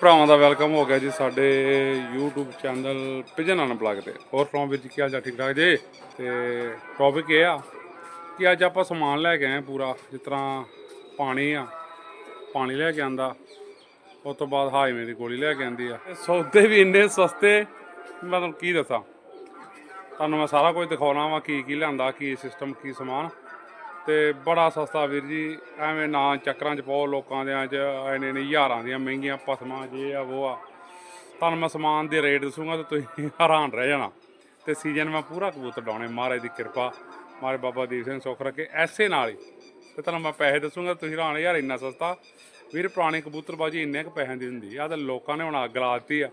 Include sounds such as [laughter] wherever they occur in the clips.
ਭਰਾਵਾਂ ਦਾ ਵੈਲਕਮ ਹੋ ਗਿਆ ਜੀ ਸਾਡੇ YouTube ਚੈਨਲ ਪਿਜਨ ਅਨਪਲੱਗ ਤੇ। ਹੋਰ ਫਰੋਮ ਵਿੱਚ ਕੀ ਹਾਲ ਚਾਲ, ਠੀਕ ਠਾਕ ਜੀ? ਤੇ ਟੌਪਿਕ ਇਹ ਆ ਕਿ ਅੱਜ ਆਪਾਂ ਸਮਾਨ ਲੈ ਕੇ ਆਏ ਪੂਰਾ, ਜਿਸ ਤਰ੍ਹਾਂ ਪਾਣੀ ਆ, ਪਾਣੀ ਲੈ ਕੇ ਆਂਦਾ, ਉਸ ਤੋਂ ਬਾਅਦ ਹਾਈਵੇ ਦੀ ਗੋਲੀ ਲੈ ਕੇ ਆਂਦੀ ਆ। ਸੌਦੇ ਵੀ ਇੰਨੇ ਸਸਤੇ, ਮੈਂ ਤੁਹਾਨੂੰ ਕੀ ਦੱਸਾਂ? ਤੁਹਾਨੂੰ ਮੈਂ ਸਾਰਾ ਕੁਝ ਦਿਖਾਉਣਾ ਵਾ ਕੀ ਕੀ ਲਿਆਂਦਾ, ਕੀ ਸਿਸਟਮ ਕੀ ਸਮਾਨ। ਤੇ ਬੜਾ ਸਸਤਾ ਵੀਰ ਜੀ, ਐਵੇਂ ਨਾ ਚੱਕਰਾਂ 'ਚ ਪਾਓ ਲੋਕਾਂ ਦੇ ਅੱਜ ਐਨੇ ਨੇ ਹਜ਼ਾਰਾਂ ਦੀਆਂ ਮਹਿੰਗੀਆਂ ਪਸਮਾਂ, ਜੇ ਆ ਉਹ ਆ। ਤੁਹਾਨੂੰ ਮੈਂ ਸਮਾਨ ਦੇ ਰੇਟ ਦੱਸੂਗਾ ਤੇ ਤੁਸੀਂ [laughs] ਹੈਰਾਨ ਰਹਿ ਜਾਣਾ। ਤੇ ਸੀਜ਼ਨ ਮੈਂ ਪੂਰਾ ਕਬੂਤਰ ਡਾਉਣੇ, ਮਹਾਰਾਜ ਦੀ ਕਿਰਪਾ ਮਾਰੇ ਬਾਬਾ ਦੀਪ ਸਿੰਘ ਸੁੱਖ ਰੱਖੇ, ਐਸੇ ਨਾਲ ਹੀ। ਤੇ ਤੁਹਾਨੂੰ ਮੈਂ ਪੈਸੇ ਦੱਸੂਗਾ, ਤੁਸੀਂ ਹੈਰਾਨ ਯਾਰ ਇੰਨਾ ਸਸਤਾ। ਵੀਰ, ਪੁਰਾਣੀ ਕਬੂਤਰਬਾਜੀ ਇੰਨੇ ਕੁ ਪੈਸਿਆਂ ਦੀ ਹੁੰਦੀ ਆ, ਤੇ ਲੋਕਾਂ ਨੇ ਹੁਣ ਅੱਗ ਲਾ ਦਿੱਤੀ ਆ।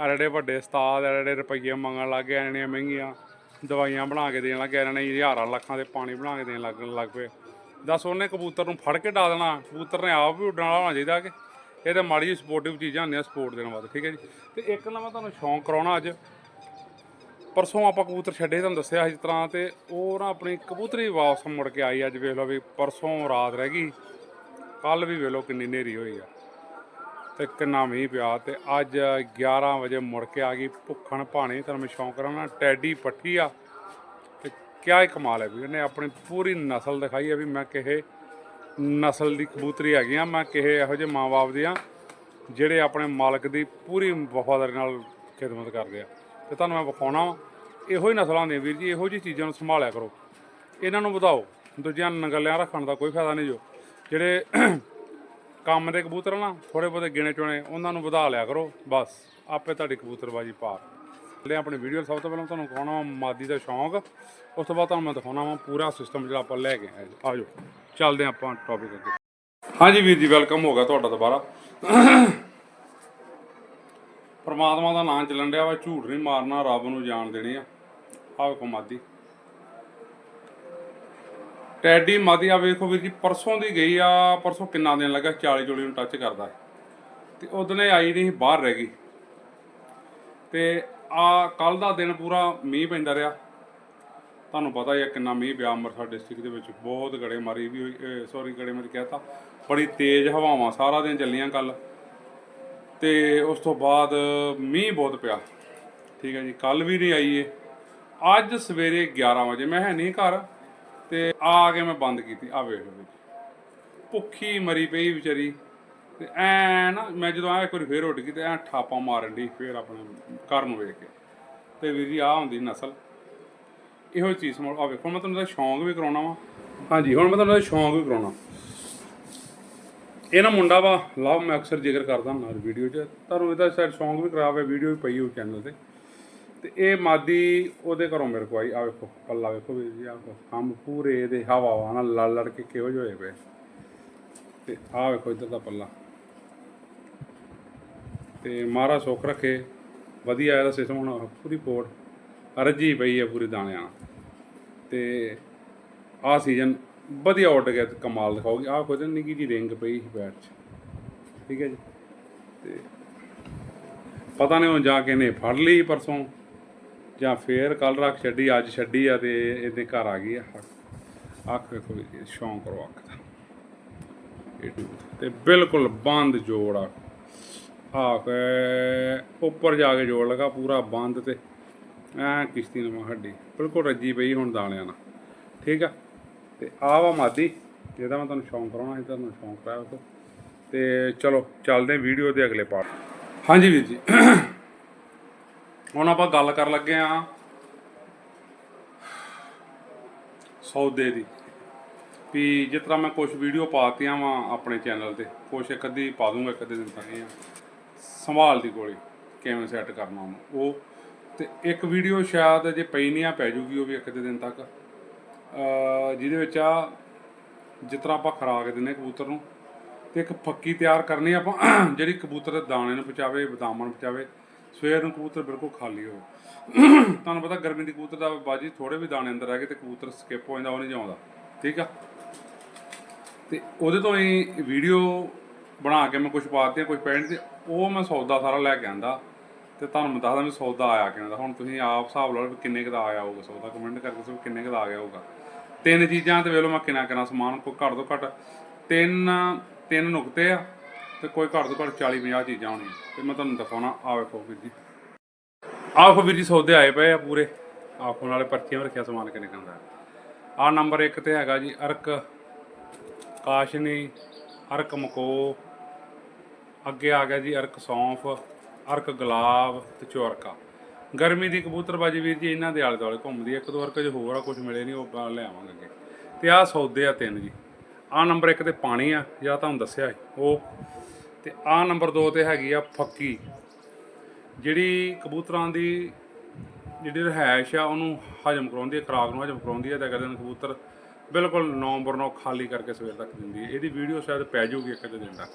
ਐਡੇ ਵੱਡੇ ਉਸਤਾਦ ਐਡੇ ਰੁਪਈਏ ਮੰਗਣ ਲੱਗ ਗਏ, ਐਨੀਆਂ ਮਹਿੰਗੀਆਂ। ਦਵਾਈਆਂ ਬਣਾ ਕੇ ਦੇਣ ਲੱਗ ਗਏ ਇਹਨਾਂ ਨੇ ਹਜ਼ਾਰਾਂ ਲੱਖਾਂ ਦੇ ਪਾਣੀ ਬਣਾ ਕੇ ਦੇਣ ਲੱਗ ਲੱਗ ਪਏ। ਦੱਸ ਉਹਨੇ ਕਬੂਤਰ ਨੂੰ ਫੜ ਕੇ ਡਾ ਦੇਣਾ, ਕਬੂਤਰ ਨੇ ਆਪ ਵੀ ਉੱਡਣ ਵਾਲਾ ਹੋਣਾ ਚਾਹੀਦਾ ਕਿ ਇਹ ਤਾਂ ਮਾੜੀ ਜਿਹੀ ਸਪੋਰਟਿਵ ਚੀਜ਼ਾਂ ਹੁੰਦੀਆਂ ਸਪੋਰਟ ਦੇਣ ਵਾਸਤੇ ਠੀਕ ਹੈ ਜੀ। ਤੇ ਇੱਕ ਨਾ ਮੈਂ ਤੁਹਾਨੂੰ ਸ਼ੌਂਕ ਕਰਾਉਣਾ ਅੱਜ। ਪਰਸੋਂ ਆਪਾਂ ਕਬੂਤਰ ਛੱਡੇ, ਤੁਹਾਨੂੰ ਦੱਸਿਆ ਸੀ ਜਿਸ ਤਰ੍ਹਾਂ ਤੇ ਉਹ ਨਾ ਆਪਣੀ ਕਬੂਤਰੀ ਵਾਪਸ ਮੁੜ ਕੇ ਆਈ ਅੱਜ, ਵੇਖ ਲਓ ਵੀ ਪਰਸੋਂ ਰਾਤ ਰਹਿ ਗਈ। ਕੱਲ ਵੀ ਵੇਖ ਲਓ ਕਿੰਨੀ ਨੇਰੀ ਹੋਈ ਆ। ਤੇ ਕਿੰਨਾ ਮੀਂਹ ਪਿਆ ਤੇ ਅੱਜ 11 ਵਜੇ ਮੁੜ ਕੇ ਆ ਗਈ ਭੁੱਖਣ ਭਾਣੇ। ਤੁਹਾਨੂੰ ਮੈਂ ਸ਼ੌਂਕ ਕਰਾਉਣਾ, ਟੈਡੀ ਪੱਠੀ ਆ। ਤੇ ਕਿਆ ਹੀ ਕਮਾਲ ਹੈ ਵੀਰ ਉਹਨੇ ਆਪਣੀ ਪੂਰੀ ਨਸਲ ਦਿਖਾਈ ਹੈ ਵੀ ਮੈਂ ਕਿਹੇ ਨਸਲ ਦੀ ਕਬੂਤਰੀ ਹੈਗੀ ਆ ਮੈਂ ਕਿਹੇ ਇਹੋ ਜਿਹੇ ਮਾਂ-ਬਾਪ ਦੀ ਆ ਜਿਹੜੇ ਆਪਣੇ ਮਾਲਕ ਦੀ ਪੂਰੀ ਵਫਾਦਾਰੀ ਨਾਲ ਖਿਦਮਤ ਕਰਦੇ ਆ। ਤੇ ਤੁਹਾਨੂੰ ਮੈਂ ਵਿਖਾਉਣਾ ਵਾ, ਇਹੋ ਹੀ ਨਸਲਾਂ ਹੁੰਦੀਆਂ ਵੀਰ ਜੀ, ਇਹੋ ਜਿਹੀ ਚੀਜ਼ਾਂ ਨੂੰ ਸੰਭਾਲਿਆ ਕਰੋ। ਇਹਨਾਂ ਨੂੰ ਵਧਾਓ, ਦੂਜਿਆਂ ਨੰਗਲਿਆਂ ਰੱਖਣ ਦਾ ਕੋਈ ਫਾਇਦਾ ਨਹੀਂ ਜੋ। ਜਿਹੜੇ ਕੰਮ ਦੇ ਕਬੂਤਰ ਨਾ ਥੋੜੇ ਬਹੁਤੇ ਗਿਣੇ ਚੁਣੇ, ਉਹਨਾਂ ਨੂੰ ਵਧਾ ਲਿਆ ਕਰੋ, ਬਸ। ਆਪੇ ਤੁਹਾਡੀ ਕਬੂਤਰਬਾਜੀ ਪਾਰ। ਲੈ ਆਪਣੀ ਵੀਡੀਓ ਸਭ ਤੋਂ ਪਹਿਲਾਂ ਤੁਹਾਨੂੰ ਦਿਖਾਉਣਾ ਵਾ, ਮਾਦੀ ਦਾ ਸ਼ੌਂਕ। ਉਸ ਤੋਂ ਬਾਅਦ ਤੁਹਾਨੂੰ ਮੈਂ ਦਿਖਾਉਣਾ ਵਾ ਪੂਰਾ ਸਿਸਟਮ ਜਿਹੜਾ ਆਪਾਂ ਲੈ ਕੇ ਆਏ ਆ ਜਾਓ। ਚੱਲਦੇ ਹਾਂ ਆਪਾਂ ਟੌਪਿਕ ਅੱਗੇ। ਹਾਂਜੀ ਵੀਰ ਜੀ ਵੈਲਕਮ ਹੋ ਗਿਆ ਤੁਹਾਡਾ ਦੁਬਾਰਾ। ਪਰਮਾਤਮਾ ਦਾ ਨਾਮ ਚੱਲਣ ਡਿਆ ਵਾ, ਝੂਠ ਨਹੀਂ ਮਾਰਨਾ, ਰੱਬ ਨੂੰ ਜਾਣ ਦੇਣੀ ਆ। ਆਹ ਵੇਖੋ ਮਾਦੀ। ਟੈਡੀ ਮਾਦੀ ਆ, ਵੇਖੋ ਵੀਰ ਜੀ, ਪਰਸੋਂ ਦੀ ਗਈ ਆ, ਪਰਸੋਂ ਕਿੰਨਾ ਦਿਨ ਲੱਗਾ 40 ਜੋੜੀ ਨੂੰ ਟੱਚ ਕਰਦਾ। ਹੈ। ਤੇ ਉਹਦਨੇ ਆਈ ਨਹੀਂ ਬਾਹਰ ਰਹਿ ਗਈ। ਤੇ ਆ ਕੱਲ ਦਾ ਦਿਨ ਪੂਰਾ ਮੀਂਹ ਪੈਂਦਾ ਰਿਹਾ। ਤੁਹਾਨੂੰ ਪਤਾ ਹੀ ਆ ਕਿੰਨਾ ਮੀਂਹ ਪਿਆ ਅੰਮ੍ਰਿਤਸਰ ਡਿਸਟ੍ਰਿਕਟ ਦੇ ਵਿੱਚ। ਬਹੁਤ ਗੜੇ ਮਾਰੀ ਵੀ ਹੋਈ ਸੌਰੀ ਗੜੇ ਮਾਰੀ ਕਹਿਤਾ। ਬੜੀ ਤੇਜ਼ ਹਵਾਵਾਂ ਸਾਰਾ ਦਿਨ ਚੱਲੀਆਂ ਕੱਲ ਤੇ ਉਸ ਤੋਂ ਬਾਅਦ ਮੀਂਹ ਬਹੁਤ ਪਿਆ। ਠੀਕ ਹੈ ਜੀ ਕੱਲ ਵੀ ਨਹੀਂ ਆਈ ਏ ਅੱਜ ਸਵੇਰੇ 11 ਵਜੇ, ਮੈਂ ਹੈ ਨਹੀਂ ਘਰ। ਤੇ ਆ ਕੇ ਮੈਂ ਬੰਦ ਕੀਤੀ ਆ ਵੇਖ ਲਓ ਜੀ। ਭੁੱਖੀ ਮਰੀ ਪਈ ਵਿਚਾਰੀ। ਤੇ ਐ ਨਾ, ਮੈਂ ਜਦੋਂ ਆਇਆ ਇੱਕ ਵਾਰੀ ਫੇਰ ਉੱਡ ਗਈ ਤੇ ਐ ਠਾਪਾ ਮਾਰਨ ਦੀ ਫੇਰ ਆਪਣੇ ਘਰ ਨੂੰ ਵੇਖ ਕੇ। ਤੇ ਵੀਰ ਜੀ ਆ ਹੁੰਦੀ ਨਸਲ। ਇਹੋ ਚੀਜ਼ ਸਮਝ ਆ ਵੇਖੋ ਮੈਂ ਤੁਹਾਨੂੰ ਇਹਦਾ ਸ਼ੌਂਕ ਵੀ ਕਰਾਉਣਾ ਵਾ। ਹਾਂਜੀ, ਹੁਣ ਮੈਂ ਤੁਹਾਨੂੰ ਇਹਦਾ ਸ਼ੌਂਕ ਵੀ ਕਰਾਉਣਾ। ਇਹ ਨਾ ਮੁੰਡਾ ਵਾ, ਲਵ ਮੈਂ ਅਕਸਰ ਜ਼ਿਕਰ ਕਰਦਾ ਹਾਂ ਵੀਡੀਓ 'ਚ। ਤੁਹਾਨੂੰ ਇਹਦਾ ਸ਼ਾਇਦ ਸ਼ੌਂਕ ਵੀ ਕਰਾਵੇ, ਵੀਡੀਓ ਵੀ ਪਈ ਹੋਈ ਚੈਨਲ ਤੇ। ਤੇ ਇਹ ਮਾਦੀ ਉਹਦੇ ਘਰੋਂ ਮੇਰੇ ਕੋਲ ਆਈ। ਆ ਵੇਖੋ, ਪੱਲਾ ਵੇਖੋ ਵੀਰ ਜੀ ਆ ਕੰਮ ਪੂਰੇ ਇਹਦੇ ਹਵਾਵਾਂ ਨਾਲ ਲੜ ਲੜ ਕੇ ਕਿਹੋ ਜਿਹੇ ਹੋਏ ਪਏ। ਤੇ ਆ ਵੇਖੋ ਇੱਧਰ ਦਾ ਪੱਲਾ। ਤੇ ਮਾਰਾ ਸੁੱਖ ਰੱਖੇ। ਵਧੀਆ ਇਹਦਾ ਸਿਸਟਮ ਹੁਣ ਪੂਰੀ ਪੋਟ ਰੱਜੀ ਪਈ ਹੈ ਪੂਰੀ ਦਾਣਿਆਂ ਨਾਲ। ਤੇ ਆ ਸੀਜ਼ਨ ਵਧੀਆ ਉੱਡ ਗਿਆ, ਕਮਾਲ ਦਿਖਾਉਗੀ ਆ ਖੁਦ ਨਿੱਕੀ ਜੀ ਰਿੰਗ ਪਈ ਸੀ ਬੈਟ 'ਚ। ਠੀਕ ਹੈ ਜੀ। ਤੇ ਪਤਾ ਨਹੀਂ ਹੁਣ ਜਾ ਕੇ ਨੇ ਫੜ ਲਈ ਪਰਸੋਂ। ਜਾਂ ਫੇਰ ਕੱਲ ਰੱਖ ਛੱਡੀ, ਅੱਜ ਛੱਡੀ ਆ ਤੇ ਇਹਦੇ ਘਰ ਆ ਗਈ ਆ। ਅੱਖ ਵੇਖੋ ਸ਼ੌਂਕ ਕਰੋ ਅੱਖ ਦਾ। ਇਹ ਤੇ ਬਿਲਕੁਲ ਬੰਦ ਜੋੜ ਆ। ਆਖ ਉੱਪਰ ਜਾ ਕੇ ਜੋੜ ਲਗਾ ਪੂਰਾ ਬੰਦ ਤੇ। ਐ ਕਿਸ਼ਤੀ ਨਵਾਂ ਹੱਡੀ। ਬਿਲਕੁਲ ਰੱਜੀ ਪਈ ਹੁਣ ਦਾਣਿਆਂ ਨਾਲ। ਠੀਕ ਆ? ਤੇ ਆ ਵਾ ਮਾਦੀ ਜਿਹਦਾ ਮੈਂ ਤੁਹਾਨੂੰ ਸ਼ੌਂਕ ਕਰਾਉਣਾ ਸੀ ਤੁਹਾਨੂੰ ਸ਼ੌਂਕ ਕਰਾਇਆ ਉਹ ਤੇ। ਚਲੋ, ਚੱਲਦੇ ਵੀਡੀਓ ਦੇ ਅਗਲੇ ਪਾਰਟ ਹਾਂਜੀ ਵੀਰ ਜੀ। ਹੁਣ ਆਪਾਂ ਗੱਲ ਕਰਨ ਲੱਗੇ ਆ ਸੌਦੇ ਦੀ। ਵੀ ਜਿਸ ਤਰ੍ਹਾਂ ਮੈਂ ਕੁਝ ਵੀਡੀਓ ਪਾਤੀਆਂ ਵਾਂ ਆਪਣੇ ਚੈਨਲ ਤੇ ਕੁਝ ਇੱਕ ਅੱਧੀ ਪਾ ਦੂੰਗਾ, ਇੱਕ ਅੱਧੇ ਦਿਨ ਤੱਕ ਇਹ ਸੰਭਾਲ ਦੀ ਗੋਲੀ ਕਿਵੇਂ ਸੈੱਟ ਕਰਨਾ ਉਹਨੂੰ ਉਹ ਤੇ ਇੱਕ ਵੀਡੀਓ ਸ਼ਾਇਦ ਜੇ ਪਈ ਨਹੀਂ ਆ ਪੈ ਜੂਗੀ, ਉਹ ਵੀ ਇੱਕ ਅੱਧੇ ਦਿਨ ਤੱਕ। ਜਿਹਦੇ ਵਿੱਚ ਆ, ਜਿਸ ਤਰ੍ਹਾਂ ਆਪਾਂ ਖਰਾਕ ਦਿੰਨੇ ਕਬੂਤਰ ਨੂੰ, ਤੇ ਇੱਕ ਫੱਕੀ ਤਿਆਰ ਕਰਨੀ ਆਪਾਂ, ਜਿਹੜੀ ਕਬੂਤਰ ਦੇ ਦਾਣੇ ਨੂੰ ਪਚਾਵੇ, ਬਦਾਮਾਂ ਨੂੰ ਪਚਾਵੇ ਸਵੇਰ ਨੂੰ ਕਬੂਤਰ ਬਿਲਕੁਲ ਖਾਲੀ ਹੋਵੇ ਤੁਹਾਨੂੰ ਪਤਾ ਗਰਮੀ ਦੀ ਕਬੂਤਰ ਦਾ ਬਾਜੀ ਥੋੜੇ ਵੀ ਦਾਣੇ ਅੰਦਰ ਰਹਿ ਗਏ ਤੇ ਕਬੂਤਰ ਸਕਿਪ ਹੋ ਜਾਂਦਾ, ਉਹ ਨਹੀਂ ਜਾਉਂਦਾ। ਠੀਕ ਆ? ਤੇ ਉਹਦੇ ਤੋਂ ਹੀ ਵੀਡੀਓ ਬਣਾ ਕੇ ਮੈਂ ਕੁਝ ਪਾਤੀਆਂ ਕੁਝ ਪੈਣ ਤੇ, ਉਹ ਮੈਂ ਸੌਦਾ ਸਾਰਾ ਲੈ ਕੇ ਆਂਦਾ। ਤੇ ਤੁਹਾਨੂੰ ਮੈਂ ਦੱਸਦਾ ਵੀ ਸੌਦਾ ਆਇਆ ਕਿੰਨਾ ਹੁਣ ਤੁਸੀਂ ਆਪ ਹਿਸਾਬ ਲਾ ਲਓ ਵੀ ਕਿੰਨੇ ਕੁ ਦਾ ਆਇਆ ਹੋਊਗਾ ਸੌਦਾ ਕਮੈਂਟ ਕਰਕੇ ਦੱਸੋ ਕਿੰਨੇ ਕੁ ਆ ਗਿਆ ਹੋਊਗਾ। ਤਿੰਨ ਚੀਜ਼ਾਂ ਤੇ ਵੇਖ ਲਓ ਮੈਂ ਕਿੰਨਾ ਕਿੰਨਾ ਸਮਾਨ ਕੋਈ ਘੱਟ ਤੋਂ ਘੱਟ ਤਿੰਨ ਤਿੰਨ ਨੁਕਤੇ ਆ। ਤੇ ਕੋਈ ਘੱਟ ਤੋਂ ਘੱਟ 40 50 ਚੀਜ਼ਾਂ ਹੋਣੀਆਂ। ਤੇ ਮੈਂ ਤੁਹਾਨੂੰ ਦਿਖਾਉਣਾ ਆ ਵੇਖੋ ਵੀਰ ਜੀ। ਆਹ ਵੇਖੋ ਵੀਰ ਜੀ ਸੌਦੇ ਆਏ ਪਏ ਆ ਪੂਰੇ। ਆਖੋ ਨਾਲੇ ਪਰਚੀਆਂ ਵੀ ਰੱਖਿਆ ਸਮਾਨ ਕਿੰਨੇ ਕੰਦਾ ਆ ਨੰਬਰ 1 ਤੇ ਹੈਗਾ ਜੀ ਅਰਕ ਕਾਸ਼ਨੀ ਅਰਕ ਮਕੋ। ਅੱਗੇ ਆ ਗਿਆ ਜੀ ਅਰਕ ਸੌਂਫ ਅਰਕ ਗੁਲਾਬ ਤੇ ਚੋਰਕਾ ਗਰਮੀ ਦੀ ਕਬੂਤਰਬਾਜੀ ਵੀਰ ਜੀ ਇਹਨਾਂ ਦੇ ਆਲੇ ਦੁਆਲੇ ਘੁੰਮਦੀ ਇੱਕ ਦੋ ਅਰਕ ਜੋ ਹੋਰ ਆ ਕੁਝ ਮਿਲੇ ਨਹੀਂ ਉਹ ਆਪਾਂ ਲੈ ਆਵਾਂਗੇ ਅੱਗੇ। ਤੇ ਆਹ ਸੌਦੇ ਆ ਤਿੰਨ ਜੀ। ਆਹ ਨੰਬਰ 1 ਤੇ ਪਾਣੀ ਆ ਜਾਂ ਤੁਹਾਨੂੰ ਦੱਸਿਆ ਸੀ, ਉਹ ਤੇ ਆ ਨੰਬਰ 2 ਤੇ ਹੈਗੀ ਆ ਫੱਕੀ। ਜਿਹੜੀ ਕਬੂਤਰਾਂ ਦੀ ਜਿਹੜੀ ਰਹਿائش ਆ, ਉਹਨੂੰ ਹਜਮ ਕਰਾਉਂਦੀ ਹੈ ਖਰਾਕ ਨੂੰ ਹਜਮ ਕਰਾਉਂਦੀ ਹੈ ਤਾਂ ਕਹਿੰਦੇ ਕਬੂਤਰ ਬਿਲਕੁਲ ਨੌ ਨੌਂਬਰ ਨੌ ਖਾਲੀ ਕਰਕੇ ਸਵੇਰ ਤੱਕ ਦਿੰਦੀ ਹੈ ਇਹਦੀ ਵੀਡੀਓ ਸ਼ਾਇਦ ਪੈ ਜਾਊਗੀ ਇੱਕ ਦਿਨ ਦਾ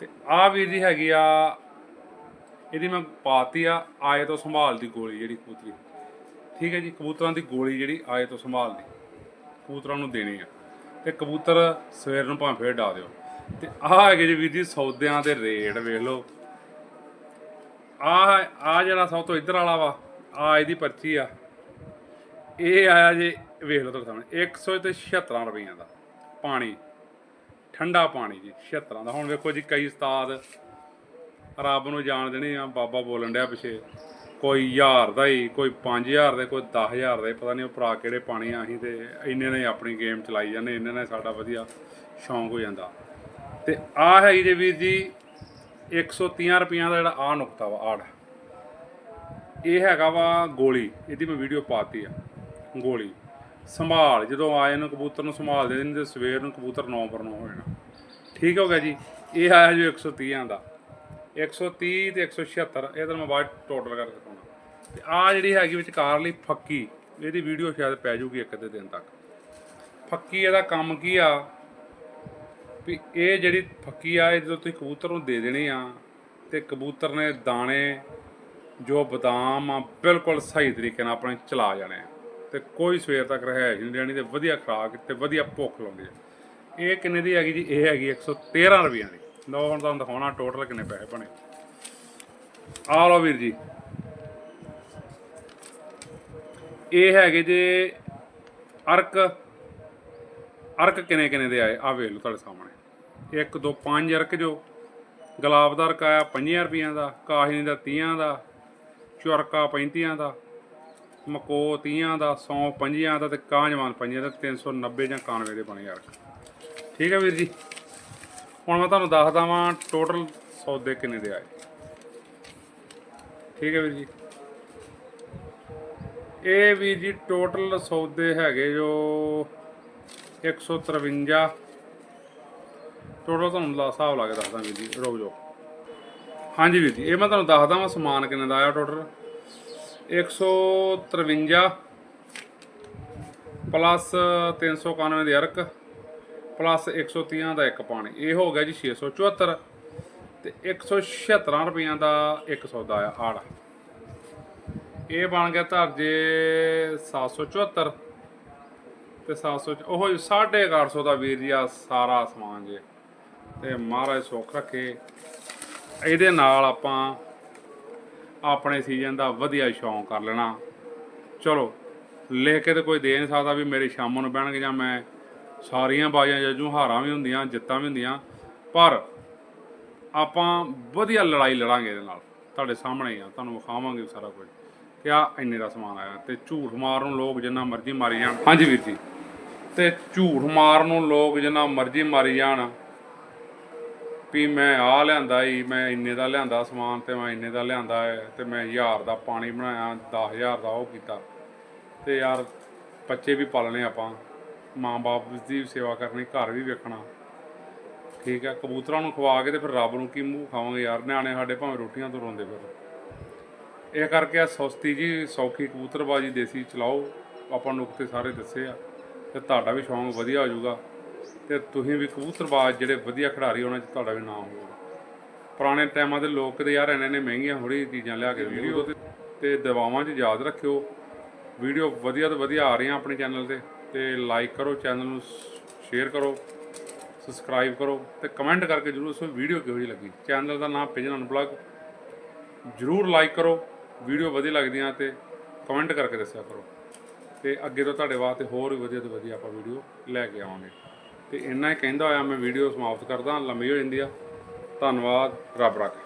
ਤੇ ਆ ਵੀਰ ਜੀ ਹੈਗੀ ਆ, ਇਹਦੀ ਮੈਂ ਪਾਤੀ ਆ ਆਏ ਤੋਂ ਸੰਭਾਲ ਦੀ ਗੋਲੀ ਜਿਹੜੀ ਕਬੂਤਰੀ। ਠੀਕ ਹੈ ਜੀ, ਕਬੂਤਰਾਂ ਦੀ ਗੋਲੀ ਜਿਹੜੀ ਆਏ ਤੋਂ ਸੰਭਾਲ ਦੀ। ਕਬੂਤਰਾਂ ਨੂੰ ਦੇਣੀ ਆ। ਤੇ ਕਬੂਤਰ ਸਵੇਰ ਨੂੰ ਭਾਵੇਂ ਫੇਰ ਡਾ ਦਿਓ। ਤੇ ਆਹ ਹੈਗੇ ਜੀ ਵੀਰ ਜੀ ਸੌਦਿਆਂ ਦੇ ਰੇਟ, ਵੇਖ ਲਓ। ਆਹ ਆ ਜਿਹੜਾ ਸਭ ਤੋਂ ਇੱਧਰ ਵਾਲਾ ਵਾ ਆ ਇਹਦੀ ਪਰਚੀ ਆ। ਇਹ ਆਇਆ ਜੇ, ਵੇਖ ਲਓ ਤੁਹਾਡੇ ਸਾਹਮਣੇ 176 ਰੁਪਈਆਂ ਦਾ ਪਾਣੀ, ਠੰਡਾ ਪਾਣੀ ਜੀ 76 ਦਾ। ਹੁਣ ਵੇਖੋ ਜੀ, ਕਈ ਉਸਤਾਦ ਰੱਬ ਨੂੰ ਜਾਣ ਦੇਣੇ ਆ, ਬਾਬਾ ਬੋਲਣ ਡਿਆ ਪਿਛੇ, ਕੋਈ ਹਜ਼ਾਰ ਦਾ ਹੀ, ਕੋਈ 5000 ਦਾ, ਕੋਈ 10000 ਦਾ, ਪਤਾ ਨਹੀਂ ਉਹ ਭਰਾ ਕਿਹੜੇ ਪਾਣੀ ਆ, ਅਸੀਂ ਤੇ ਇੰਨੇ ਨੇ ਆਪਣੀ ਗੇਮ ਚਲਾਈ ਜਾਂਦੇ, ਇੰਨੇ ਨੇ ਸਾਡਾ ਵਧੀਆ ਸ਼ੌਂਕ ਹੋ ਜਾਂਦਾ। ਤੇ ਆ ਹੈ ਜੀ ਵੀਰ ਜੀ 130 ਰੁਪਈਆਂ ਦਾ ਜਿਹੜਾ ਆ ਨੁਕਤਾ ਵਾ, ਆੜ। ਇਹ ਹੈਗਾ ਵਾ ਗੋਲੀ, ਇਹਦੀ ਮੈਂ ਵੀਡੀਓ ਪਾਤੀ ਆ, ਗੋਲੀ। ਸੰਭਾਲ, ਜਦੋਂ ਆਏ ਨੂੰ ਕਬੂਤਰ ਨੂੰ ਸੰਭਾਲਦੇ ਨੇ ਤੇ ਸਵੇਰ ਨੂੰ ਕਬੂਤਰ ਨਵੰਬਰ ਨੂੰ ਹੋ ਜਾਣਾ। ਠੀਕ ਹੋ ਗਿਆ ਜੀ? ਇਹ ਆਇਆ ਜੀ 130 ਦਾ। 130 ਤੇ 176 ਇਹ ਤਾਂ ਮੈਂ ਬਾਅਦ ਟੋਟਲ ਕਰਕੇ ਦਿਖਾਉਣਾ। ਤੇ ਆ ਜਿਹੜੀ ਹੈਗੀ ਵਿਚਕਾਰ ਲਈ ਫੱਕੀ, ਇਹਦੀ ਵੀਡੀਓ ਸ਼ਾਇਦ ਪੈ ਜਾਊਗੀ ਇੱਕ ਅੱਧੇ ਦਿਨ ਤੱਕ। ਫੱਕੀ ਇਹਦਾ ਕੰਮ ਕੀ ਆ? ਵੀ ਇਹ ਜਿਹੜੀ ਫੱਕੀ ਆ ਇਹ ਜਦੋਂ ਤੁਸੀਂ ਕਬੂਤਰ ਨੂੰ ਦੇ ਦੇਣੀ ਆ ਤੇ ਕਬੂਤਰ ਨੇ ਦਾਣੇ, ਜੋ ਬਦਾਮ ਆ, ਬਿਲਕੁਲ ਸਹੀ ਤਰੀਕੇ ਨਾਲ ਆਪਣੇ ਚਲਾ ਜਾਣੇ ਆ। ਤੇ ਕੋਈ ਸਵੇਰ ਤੱਕ ਰਹਿ ਨਹੀਂ ਰਹਿਣੀ ਤੇ ਵਧੀਆ ਖਰਾਕ ਤੇ ਵਧੀਆ ਭੁੱਖ ਲਾਉਂਦੀ ਆ। ਇਹ ਕਿੰਨੇ ਦੀ ਹੈਗੀ ਜੀ? ਇਹ ਹੈਗੀ 113 ਰੁਪਈਆਂ ਦੀ। ਲਓ ਹੁਣ ਤੁਹਾਨੂੰ ਦਿਖਾਉਣਾ ਟੋਟਲ ਕਿੰਨੇ ਪੈਸੇ ਬਣੇ। ਆ ਲਓ ਵੀਰ ਜੀ। ਇਹ ਹੈਗੇ ਜੇ ਅਰਕ ਅਰਕ ਕਿੰਨੇ ਕਿੰਨੇ ਦੇ ਆਏ? ਆ ਵੇਖ ਲਓ ਤੁਹਾਡੇ ਸਾਹਮਣੇ। 1 2 5 ਅਰਕ ਜੋ ਗੁਲਾਬ ਦਾ ਅਰਕ ਆਇਆ 50 ਰੁਪਈਆਂ ਦਾ ਕਾਹਨੀ ਦਾ 30 ਦਾ, ਚੁਰਕਾ 35 ਦਾ, ਮਕੋ 30 ਦਾ, ਸੌ 50 ਦਾ ਤੇ ਕਾਂਜਵਾਨ 50 ਦਾ 390 ਜਾਂ 91 ਦੇ ਬਣੇ ਅਰਕ। ਠੀਕ ਹੈ ਵੀਰ ਜੀ? ਹੁਣ ਮੈਂ ਤੁਹਾਨੂੰ ਦੱਸਦਾ ਵਾਂ ਟੋਟਲ ਸੌਦੇ ਕਿੰਨੇ ਦੇ ਆਏ। ਠੀਕ ਹੈ ਵੀਰ ਜੀ? ਇਹ ਵੀਰ ਜੀ ਟੋਟਲ ਸੌਦੇ ਹੈਗੇ ਜੋ 153 ਟੋਟਲ ਤੁਹਾਨੂੰ ਲਾ ਹਿਸਾਬ ਲਾ ਕੇ ਦੱਸਦਾ ਵੀਰ ਜੀ, ਰੁਕ ਜਾਓ। ਹਾਂਜੀ ਵੀਰ ਜੀ, ਇਹ ਮੈਂ ਤੁਹਾਨੂੰ ਦੱਸਦਾ ਵਾਂ ਸਮਾਨ ਕਿੰਨੇ ਦਾ ਆਇਆ ਟੋਟਲ 153 ਪਲੱਸ 391 ਦੇ ਅਰਕ ਪਲੱਸ 130 ਦਾ ਇੱਕ ਪਾਣੀ। ਇਹ ਹੋ ਗਿਆ ਜੀ 674 ਤੇ 176 ਰੁਪਈਆਂ ਦਾ ਇੱਕ ਸੌਦਾ ਆਇਆ ਆੜ। ਇਹ ਬਣ ਗਿਆ ਧਰ ਜੇ 774 ਤੇ 700 ਉਹ 850 ਦਾ ਵੀਰ ਜੀ ਆ ਸਾਰਾ ਸਮਾਨ ਜੇ। ਤੇ ਮਹਾਰਾਜ ਸੁੱਖ ਰੱਖੇ। ਇਹਦੇ ਨਾਲ ਆਪਾਂ ਆਪਣੇ ਸੀਜ਼ਨ ਦਾ ਵਧੀਆ ਸ਼ੌਂਕ ਕਰ ਲੈਣਾ। ਚਲੋ, ਲਿਖ ਕੇ ਤੇ ਕੋਈ ਦੇ ਨਹੀਂ ਸਕਦਾ ਵੀ ਮੇਰੇ ਸ਼ਾਮ ਨੂੰ ਬਹਿਣਗੇ ਜਾਂ ਮੈਂ ਸਾਰੀਆਂ ਬਾਜ਼ੀਆਂ ਜਜੂ ਹਾਰਾਂ ਵੀ ਹੁੰਦੀਆਂ, ਜਿੱਤਾਂ ਵੀ ਹੁੰਦੀਆਂ। ਪਰ ਆਪਾਂ ਵਧੀਆ ਲੜਾਈ ਲੜਾਂਗੇ ਇਹਦੇ ਨਾਲ। ਤੁਹਾਡੇ ਸਾਹਮਣੇ ਹੀ ਆ, ਤੁਹਾਨੂੰ ਵਿਖਾਵਾਂਗੇ ਸਾਰਾ ਕੁਝ। ਕਿ ਆ ਇੰਨੇ ਦਾ ਸਮਾਨ ਆਇਆ ਤੇ ਝੂਠ ਮਾਰਨ ਨੂੰ ਲੋਕ ਜਿੰਨਾ ਮਰਜ਼ੀ ਮਾਰੀ ਜਾਣ। ਹਾਂਜੀ ਵੀਰ ਜੀ। ਤੇ ਝੂਠ ਮਾਰ ਨੂੰ ਲੋਕ ਜਿੰਨਾ ਮਰਜ਼ੀ ਮਾਰੀ ਜਾਣ। ਵੀ ਮੈਂ ਆ ਲਿਆਂਦਾ ਈ, ਮੈਂ ਇੰਨੇ ਦਾ ਲਿਆਂਦਾ ਸਮਾਨ ਤੇ ਮੈਂ ਇੰਨੇ ਦਾ ਲਿਆਂਦਾ ਹੈ ਤੇ ਮੈਂ 1000 ਦਾ ਪਾਣੀ ਬਣਾਇਆ 10000 ਦਾ ਉਹ ਕੀਤਾ। ਤੇ ਯਾਰ ਬੱਚੇ ਵੀ ਪਾਲਣੇ ਆਪਾਂ। ਮਾਂ-ਬਾਪ ਦੀ ਸੇਵਾ ਕਰਨੀ, ਘਰ ਵੀ ਵੇਖਣਾ। ਠੀਕ ਹੈ ਕਬੂਤਰਾਂ ਨੂੰ ਖਵਾ ਕੇ ਤੇ ਫਿਰ ਰੱਬ ਨੂੰ ਕੀ ਮੂੰਹ ਖਾਵਾਂਗੇ ਯਾਰ? ਨਿਆਣੇ ਸਾਡੇ ਭਾਵੇਂ ਰੋਟੀਆਂ ਤੋਂ ਰੋਂਦੇ ਫਿਰ ਇਹ ਕਰਕੇ ਆ ਸੌਸਤੀ ਜੀ, ਸੌਖੀ ਕਬੂਤਰਬਾਜੀ ਦੇਸੀ ਚਲਾਓ। ਆਪਾਂ ਨੁਕਤੇ ਸਾਰੇ ਦੱਸੇ ਆ। ਤੇ ਤੁਹਾਡਾ ਵੀ ਸ਼ੌਂਕ ਵਧੀਆ ਹੋ ਜਾਊਗਾ। ਤੇ ਤੁਸੀਂ ਵੀ ਕਬੂਤਰਬਾਜ਼ ਜਿਹੜੇ ਵਧੀਆ ਖਿਡਾਰੀ ਉਹਨਾਂ 'ਚ ਤੁਹਾਡਾ ਵੀ ਨਾਮ ਹੋਊਗਾ। ਪੁਰਾਣੇ ਟਾਈਮਾਂ ਦੇ ਲੋਕ ਕਿਤੇ ਯਾਰ ਇੰਨੇ ਨੇ ਮਹਿੰਗੀਆਂ ਥੋੜੀ ਚੀਜ਼ਾਂ ਲਿਆ ਕੇ ਵੀਡੀਓ ਤੇ ਤੇ ਦਵਾਵਾਂ 'ਚ ਯਾਦ ਰੱਖਿਓ। ਵੀਡੀਓ ਵਧੀਆ ਤੋਂ ਵਧੀਆ ਆ ਰਹੀਆਂ ਆਪਣੇ ਚੈਨਲ ਤੇ ਤੇ ਲਾਈਕ ਕਰੋ ਚੈਨਲ ਨੂੰ ਸ਼ੇਅਰ ਕਰੋ ਸਬਸਕ੍ਰਾਈਬ ਕਰੋ ਤੇ ਕਮੈਂਟ ਕਰਕੇ ਜਰੂਰ ਦੱਸੋ ਵੀਡੀਓ ਕਿਹੋ ਜਿਹੀ ਲੱਗੀ। ਚੈਨਲ ਦਾ ਨਾਮ ਪਿਜਨ ਅਨਬਲੌਗ ਜਰੂਰ ਲਾਈਕ ਕਰੋ ਵੀਡੀਓ ਵਧੀਆ ਲੱਗਦੀਆਂ ਤੇ ਕਮੈਂਟ ਕਰਕੇ ਦੱਸਿਆ ਕਰੋ। ਤੇ ਅੱਗੇ ਤੋਂ ਤੁਹਾਡੇ ਵਾਸਤੇ ਹੋਰ ਵੀ ਵਧੀਆ ਤੋਂ ਵਧੀਆ ਆਪਾਂ ਵੀਡੀਓ ਲੈ ਕੇ ਆਵਾਂਗੇ। ਤੇ ਇੰਨਾ ਹੀ ਕਹਿੰਦਾ ਹੋਇਆ ਮੈਂ ਵੀਡੀਓ ਸਮਾਪਤ ਕਰਦਾ ਲੰਮੀ ਹੋ ਜਾਂਦੀ ਆ। ਧੰਨਵਾਦ, ਰੱਬ ਰੱਖਾ।